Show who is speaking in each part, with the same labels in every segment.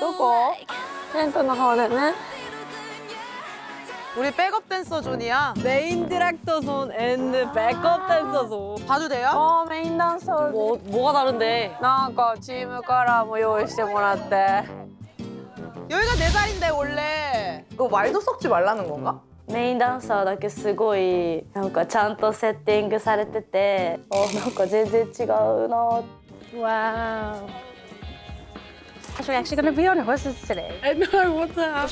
Speaker 1: どこテントの方だね。
Speaker 2: 우리 백업 댄서 존이야.
Speaker 1: 메인 디렉터 존 앤드 백업 댄서 존.
Speaker 2: 봐도 돼요?
Speaker 1: 어 메인 댄서. 뭐 뭐가 다른데? 나가チームからも用意してもらって.
Speaker 2: 여기가 내 자리인데 원래. 너 말도 섞지 말라는 건가?
Speaker 1: メインダンサーだけすごいなんかちゃんとセッティングされてて、おなんか全然違うな。 Wow. We're actually gonna be on horses today. I know what's up.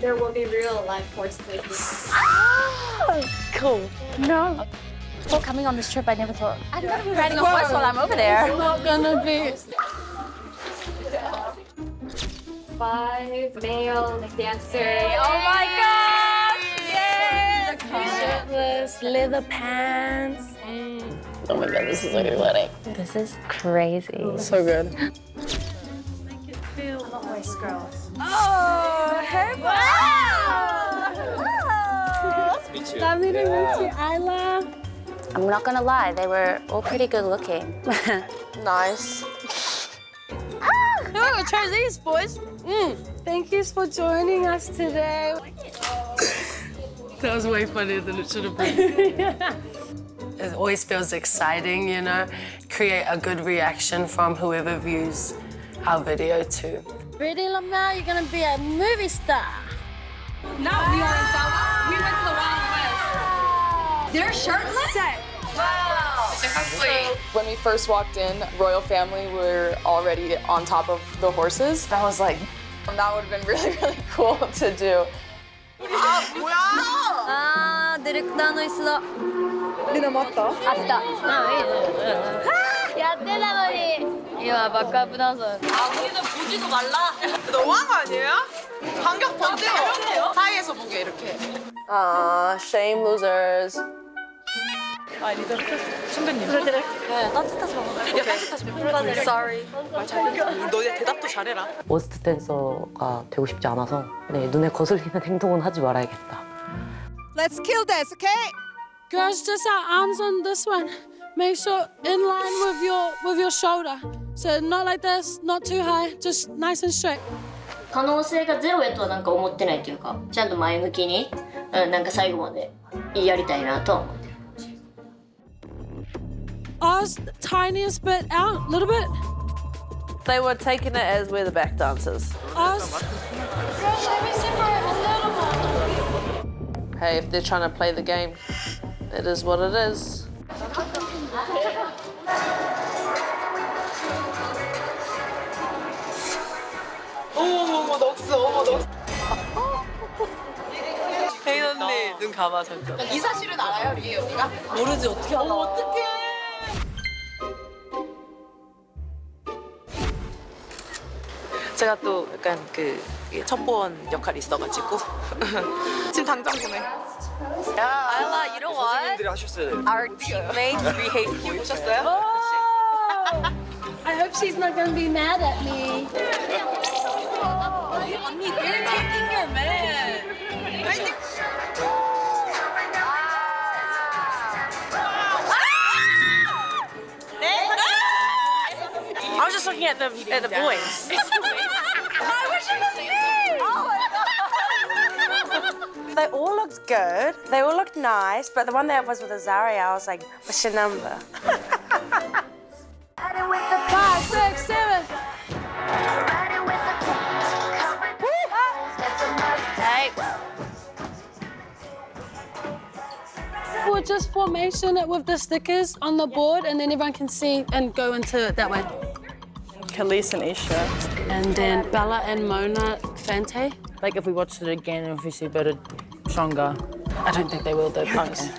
Speaker 3: There will be real life horses. Ah!
Speaker 1: Cool.
Speaker 3: No. Before coming on this trip, I never thought I'd never be riding a horse while I'm over there.
Speaker 1: I'm not gonna be.
Speaker 3: Five male dancers.
Speaker 1: Oh my gosh! Yes! Shirtless, leather pants. Oh my god, this is like a wedding. This is crazy. So good. Oh, hey, Lovely to meet you, Isla.
Speaker 3: I'm not gonna lie, they were all pretty good looking.
Speaker 1: Nice. Ah, try these, boys. Mm. Thank you for joining us today.
Speaker 4: That was way funnier than it should have been. it always feels exciting, you know, create a good reaction from whoever views our video too.
Speaker 1: Pretty Lamar, you're gonna be a movie star.
Speaker 5: No, wow. we are in South. We went to the Wild West. They're shirtless. Set. Wow.
Speaker 6: So when we first walked in, royal family were already on top of the horses. I was like, that would have been really, really cool to do.
Speaker 2: Ah,
Speaker 3: 아
Speaker 2: 이나
Speaker 3: 막가 부나선. 아
Speaker 2: 우리는 보지도 말라. 너무한 거 아니에요? 반격 던져요. 사이에서 보게 이렇게.
Speaker 1: 아, shame losers. 아,
Speaker 2: 리더 선배님. 네, 따뜻하죠. 야, 따뜻하죠. Sorry. 너 대답도 잘해라.
Speaker 7: 워스트 댄서가 되고 싶지 않아서 네, 눈에 거슬리는 행동은 하지 말아야겠다.
Speaker 2: Let's kill this, okay?
Speaker 8: Girls, just our arms on this one. Make sure in line with your with your shoulder. So not like this, not too high, just nice and straight.
Speaker 9: 可能性がゼロやとはなんか思ってないというかちゃんと前向きに、うん、なんか最後までやりたいなとは思ってる
Speaker 8: Ours, tiniest bit out, little bit.
Speaker 1: They were taking it as we're the back dancers.
Speaker 8: Ours.
Speaker 1: Hey, if they're trying to play the game, it is what it is. 눈 감아 잠깐.
Speaker 2: 이 사실은 알아요 리에 언니가?
Speaker 1: 모르지 어떻게 알아?
Speaker 2: 어떡해. 제가 또 약간 그 첩보원 역할이 있어가지고 지금 당장 보내.
Speaker 1: Ayla, you know what? Our teammates behave.
Speaker 2: 보셨어요?
Speaker 8: I hope she's not gonna be mad at me.
Speaker 1: 언니, they're taking your at the at the boys.
Speaker 10: They all looked good. They all looked nice, but the one that was with Azaria, I was like, what's your number?
Speaker 8: Five, six, seven. We'll just formation it with the stickers on the board, and then everyone can see and go into it that way.
Speaker 1: Khalees and Isha.
Speaker 8: And then Bella and Mona Fante.
Speaker 7: Like if we watched it again, if we see better, stronger. I don't think they will though. Okay.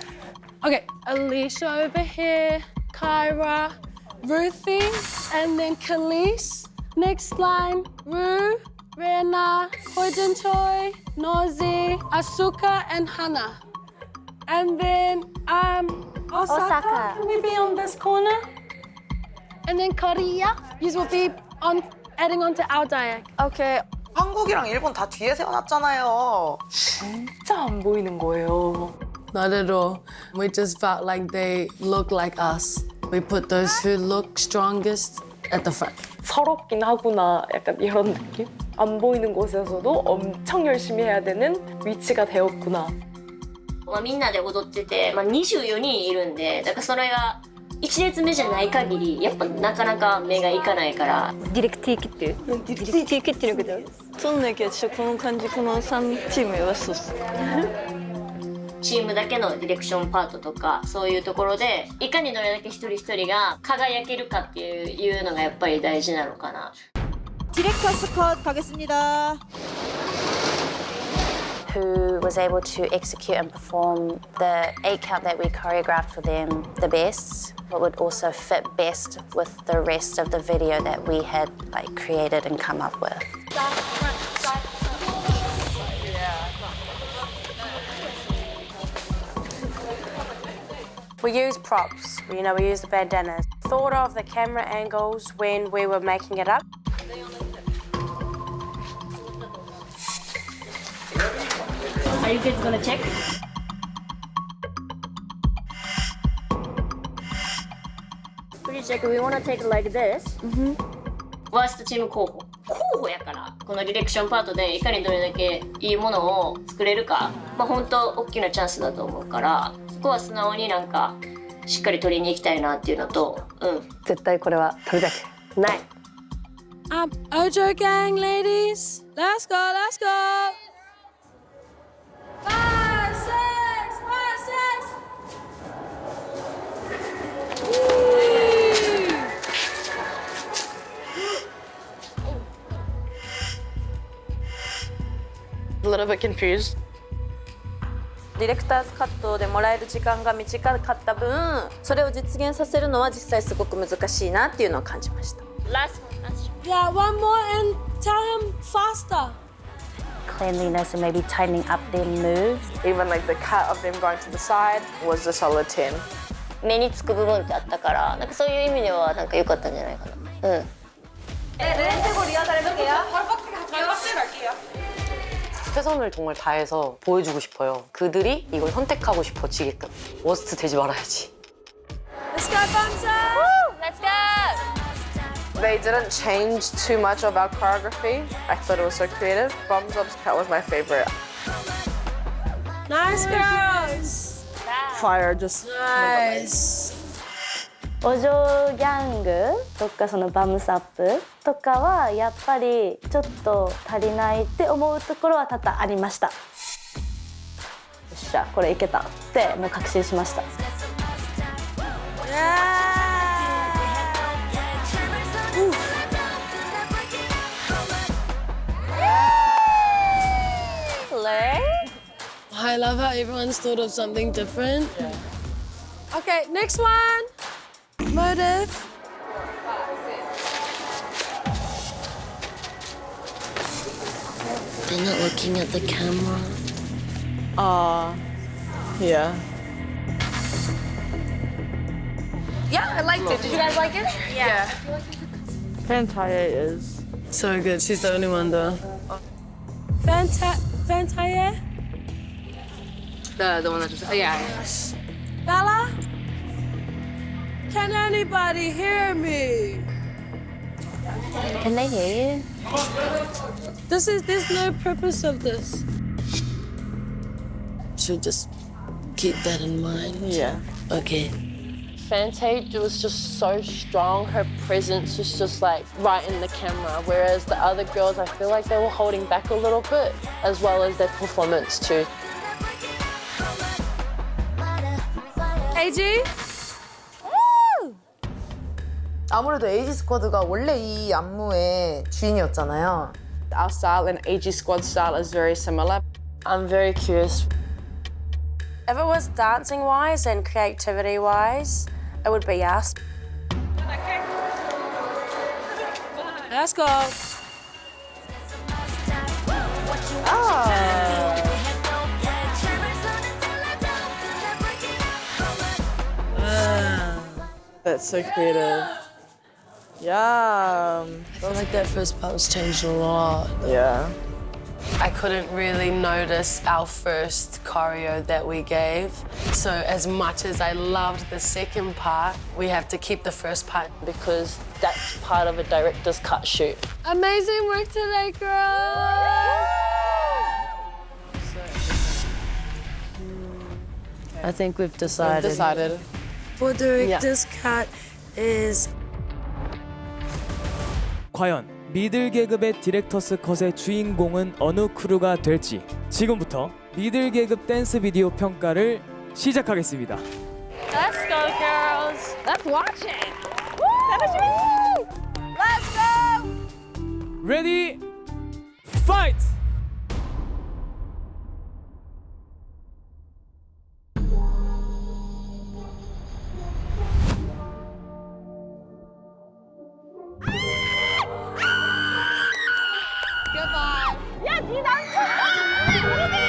Speaker 8: Okay, Alicia over here, Kyra, Ruthie, and then Khalees. Next line, Ru, Rena, Hoyden Choi, Nozi, Asuka, and Hannah. And then um, Osaka.
Speaker 3: Osaka.
Speaker 8: Can we be on this corner? And then Korea. You will be on adding on to our diag.
Speaker 1: Okay.
Speaker 2: 한국이랑 일본 다 뒤에 세워놨잖아요.
Speaker 7: 진짜 안 보이는 거예요.
Speaker 4: Not at all. We just felt like they looked like us. We put those who look strongest
Speaker 11: at the front.
Speaker 12: 서럽긴 하구나 약간 이런 느낌? 안 보이는 곳에서도 엄청 열심히 해야 되는 위치가 되었구나.
Speaker 9: まあ、みんなで踊ってて、まあ、24人いるんでだからそれが 1列目じゃない限りやっぱなかなか目がいかないから
Speaker 1: ディレクティーキッティディレクティーキッティのこと
Speaker 13: 저는 이렇게 진짜この感じこの3チーム良さそうっす
Speaker 9: チームだけのディレクションパートとかそういうところでいかにどれだけ一人一人が輝けるかっていういうのがやっぱり大事なのかな
Speaker 14: 디렉터스 컷 가겠습니다.
Speaker 15: Who was able to execute and perform the eight count that we choreographed for them the best, but would also fit best with the rest of the video that we had like created and come up with.
Speaker 10: We use props, you know, we use the bandanas. Thought of the camera angles when we were making it up.
Speaker 9: Are you guys gonna check? Pretty check. We wanna take it like this. ワーストチーム候補候補やからこのディレクションパートでいかにどれだけいいものを作れるかまあ本当大きなチャンスだと思うからそこは素直になんかしっかり取りに行きたいなっていうのとうん
Speaker 1: 絶対これは取りたくない
Speaker 8: Um, Ojo gang, ladies. Let's go, let's go.
Speaker 12: Bit confused.
Speaker 13: ディレクターズカットでもらえる時間が短かった分それを実現させるのは実際すごく難しいなっていうのを感じました
Speaker 9: Last one, last one.
Speaker 8: Yeah, one more and tell him faster.
Speaker 15: Cleanliness and maybe tightening up their moves.
Speaker 16: Even like the cut of them going to the side was a solid 10.
Speaker 9: 目につく部分ってあったからなんかそういう意味ではなんか良かったんじゃないかなうん
Speaker 12: 최선을 정말 다해서 보여주고 싶어요. 그들이 이걸 선택하고 싶어지게끔. 워스트 되지 말아야지.
Speaker 8: Let's go, Banza.
Speaker 9: Let's go!
Speaker 16: They didn't change too much of our choreography. I thought it was so creative. Bombs Up's cut was my favorite.
Speaker 8: Nice girls.
Speaker 14: Fire just
Speaker 8: Nice.
Speaker 1: お嬢ギャングとかそのバムスアップとかはやっぱりちょっと足りないって思うところは多々ありました。よっしゃこれいけたってもう確信しました。
Speaker 4: I love how everyone's thought of something different.
Speaker 8: Okay, next one. Motive.
Speaker 9: They're not looking at the camera.
Speaker 14: uh yeah.
Speaker 16: Yeah, I liked it. Did you guys like it? Yeah.
Speaker 4: Fantaye is so good. She's the only one though.
Speaker 8: Vanta Vantaye.
Speaker 17: The, the one that just, oh yeah.
Speaker 8: Bella. Can anybody hear me?
Speaker 1: Can they hear you?
Speaker 8: This is there's no purpose of this.
Speaker 4: Should just keep that in mind.
Speaker 14: Yeah.
Speaker 4: Okay.
Speaker 7: Fante was just so strong. Her presence was just like right in the camera. Whereas the other girls, I feel like they were holding back a little bit, as well as their performance too.
Speaker 8: AG.
Speaker 17: 아무래도 에이지 스쿼드가 원래 이 안무의 주인이었잖아요.
Speaker 16: Our style and AG Squad style is very similar.
Speaker 7: I'm very curious.
Speaker 10: If it was dancing wise and creativity wise, it would be us.
Speaker 8: Let's go.
Speaker 14: That's so creative. Yeah.
Speaker 4: I feel like that first part was changed a lot.
Speaker 14: Yeah.
Speaker 4: I couldn't really notice our first choreo that we gave. So as much as I loved the second part, we have to keep the first part
Speaker 18: because that's part of a director's cut shoot.
Speaker 8: Amazing work today, girls.
Speaker 7: I think we've decided.
Speaker 18: We've decided.
Speaker 8: For director's cut is
Speaker 19: 과연 미들 계급의 디렉터스 컷의 주인공은 어느 크루가 될지 지금부터 미들 계급 댄스 비디오 평가를 시작하겠습니다.
Speaker 3: Let's go, girls. Let's watch it.
Speaker 2: Let's go!
Speaker 19: Ready, fight!
Speaker 2: 要皮囊，不
Speaker 20: 要命。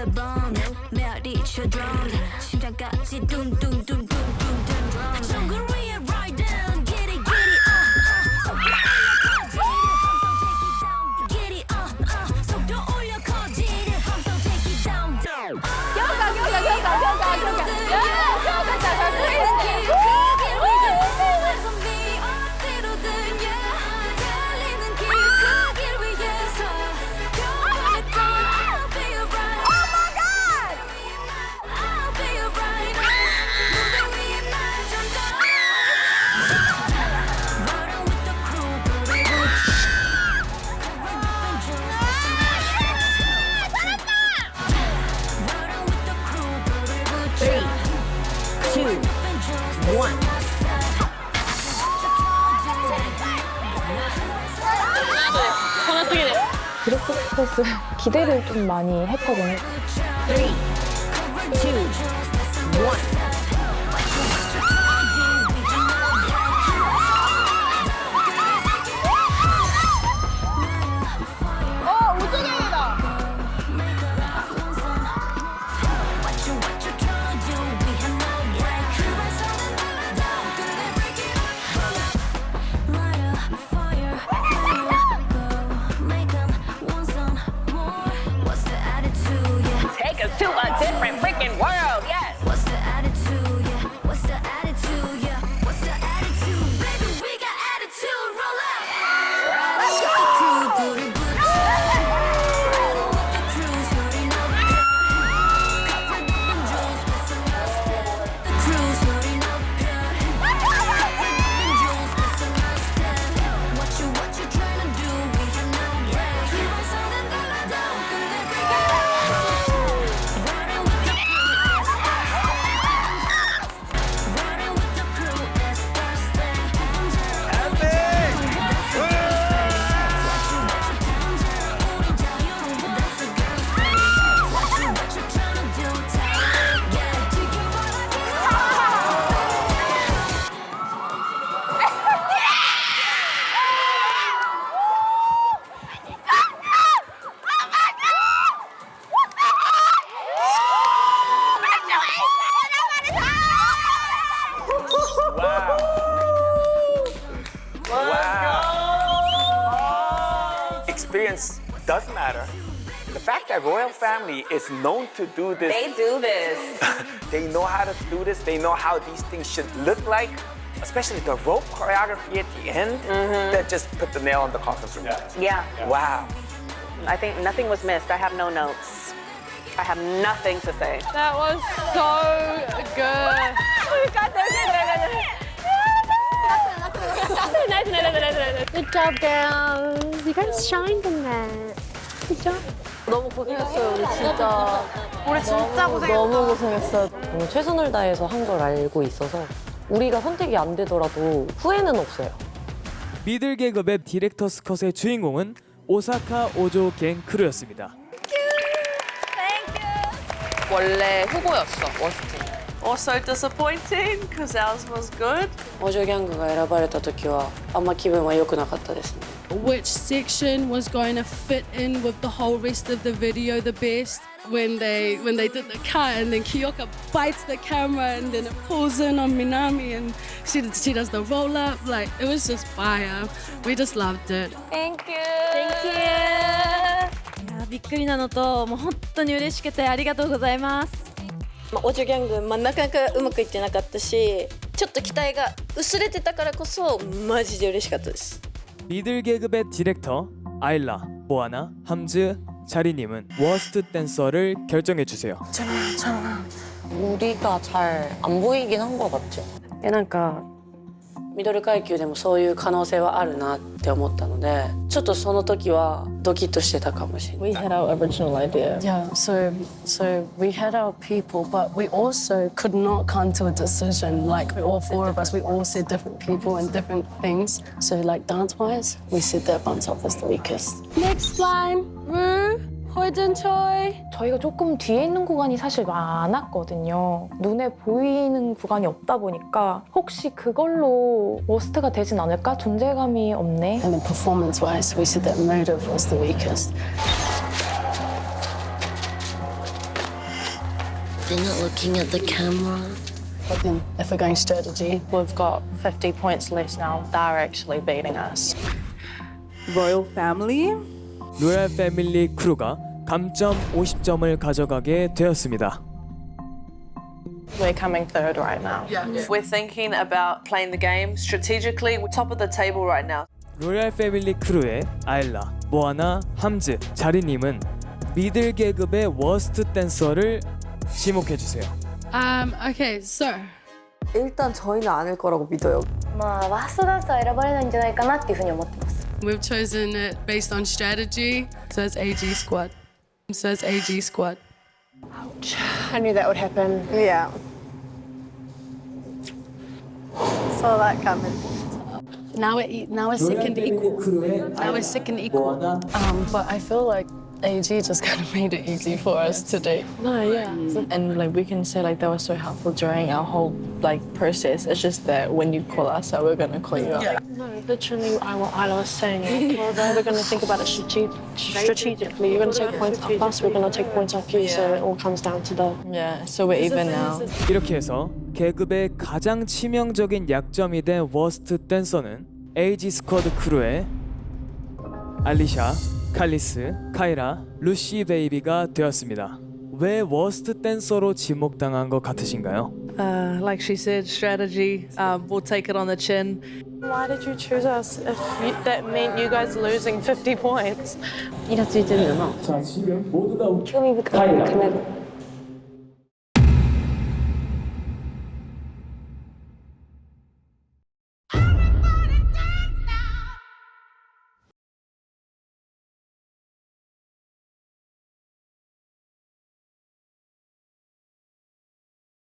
Speaker 20: the bomb. Now reach your drum. 심장까지 둥둥둥둥둥. 정글
Speaker 21: 좀 많이 했거든요.
Speaker 17: 3, 2, family is known to do this,
Speaker 22: They do this.
Speaker 17: they know how to do this, they know how these things should look like, especially the rope choreography at the end, mm-hmm. that just put the nail on the coffin for me.
Speaker 22: Yeah.
Speaker 17: Wow.
Speaker 22: I think nothing was missed. I have no notes. I have nothing to say.
Speaker 5: That was so good.
Speaker 3: Good job, girls. You guys shined in that. Good job.
Speaker 21: 너무 고생했어요, 우리 진짜.
Speaker 2: 우리 진짜
Speaker 21: 너무,
Speaker 2: 고생했어.
Speaker 21: 너무 고생했어요. 최선을 다해서 한 걸 알고 있어서 우리가 선택이 안 되더라도 후회는 없어요.
Speaker 19: 미들 계급의 디렉터스 컷의 주인공은 오사카 오조 갱 크루였습니다.
Speaker 6: 원래 후보였어 워스트.
Speaker 2: Also disappointing because ours was good.
Speaker 13: オジョギャングが選ばれた時はあんま気分は良くなかったですね
Speaker 8: Which section was going to fit in with the whole rest of the video the best? When they when they did the cut and then Kyoka bites the camera and then it pulls in on Minami and she she does the roll up like it was just fire. We just loved it.
Speaker 22: Thank you.
Speaker 3: Thank you.
Speaker 14: いやびっくりなのともう本当に嬉しくてありがとうございます。
Speaker 13: まあ、オジョギャング、まあ、なかなかうまくいってなかったしちょっと期待が薄れてたからこそマジで嬉しかったです
Speaker 19: 미들 계급의 디렉터 아일라, 모아나, 함즈, 자리님은 워스트 댄서를 결정해 주세요.
Speaker 21: 우리가 잘 안 보이긴 한 거 같죠?
Speaker 13: えなんか ミドル階級でもそういう可能性はあるなって思ったのでちょっとその時はドキッとしてたかもしれない
Speaker 18: We had our original idea. Yeah, so so we had our people, but we also could not come to a decision. Like all four of us, we all said different people and different things. So like dance wise, we said that Buns Up was the weakest.
Speaker 8: Next line, Hoiden Choi.
Speaker 12: 저희가 조금 뒤에 있는 구간이 사실 많았거든요. 눈에 보이는 구간이 없다 보니까 혹시 그걸로 워스트가 되진 않을까? 존재감이 없네.
Speaker 18: And then performance wise, we said that Motive was the weakest.
Speaker 23: They're not looking at the camera.
Speaker 18: But then if we're going strategy,
Speaker 7: We've got 50 points less now. They're actually beating us.
Speaker 24: Royal family.
Speaker 19: 로얄 패밀리 크루가 감점 50점을 가져가게 되었습니다.
Speaker 7: We're coming third right now.
Speaker 2: We're thinking about playing the game strategically. We're top of the table right now.
Speaker 19: 로얄 패밀리 크루의 아일라, 모아나, 함즈, 자리님은 미들 계급의 워스트 댄서를 지목해 주세요.
Speaker 8: Um, okay, so
Speaker 21: 일단 저희는 아닐 거라고 믿어요.
Speaker 3: まあワーストダンサーは選ばれないんじゃないかなっていうふうに思ってます。
Speaker 8: we've chosen it based on strategy. So it's AG squad. So it's AG squad. Ouch.
Speaker 5: I knew that would happen.
Speaker 24: Yeah.
Speaker 5: Saw that coming.
Speaker 8: Now we're e- now we're second equal. Now we're second equal.
Speaker 18: Um, but I feel like AG just kind of made it easy for us today. No, yeah. And like we can say like they were so helpful during our whole like process. It's just that when you call us out, we're gonna call you out.
Speaker 5: No, literally, I, what I was saying, like, we're going to think about it strate- strategically. You're going to take points off us, we're going to take points off you, so it all comes down to the.
Speaker 18: Yeah, so we're even now.
Speaker 19: 이렇게 해서 계급의 가장 치명적인 약점이 된 워스트 댄서는 에이지 스쿼드 크루의 알리샤, 칼리스, 카이라, 루시 베이비가 되었습니다. 왜 워스트 댄서로 지목당한 것 같으신가요?
Speaker 25: Uh, like she said, strategy. Um, we'll take it on the chin.
Speaker 5: Why did you choose us if you, that meant you guys losing 50 points?
Speaker 13: イラついてるよな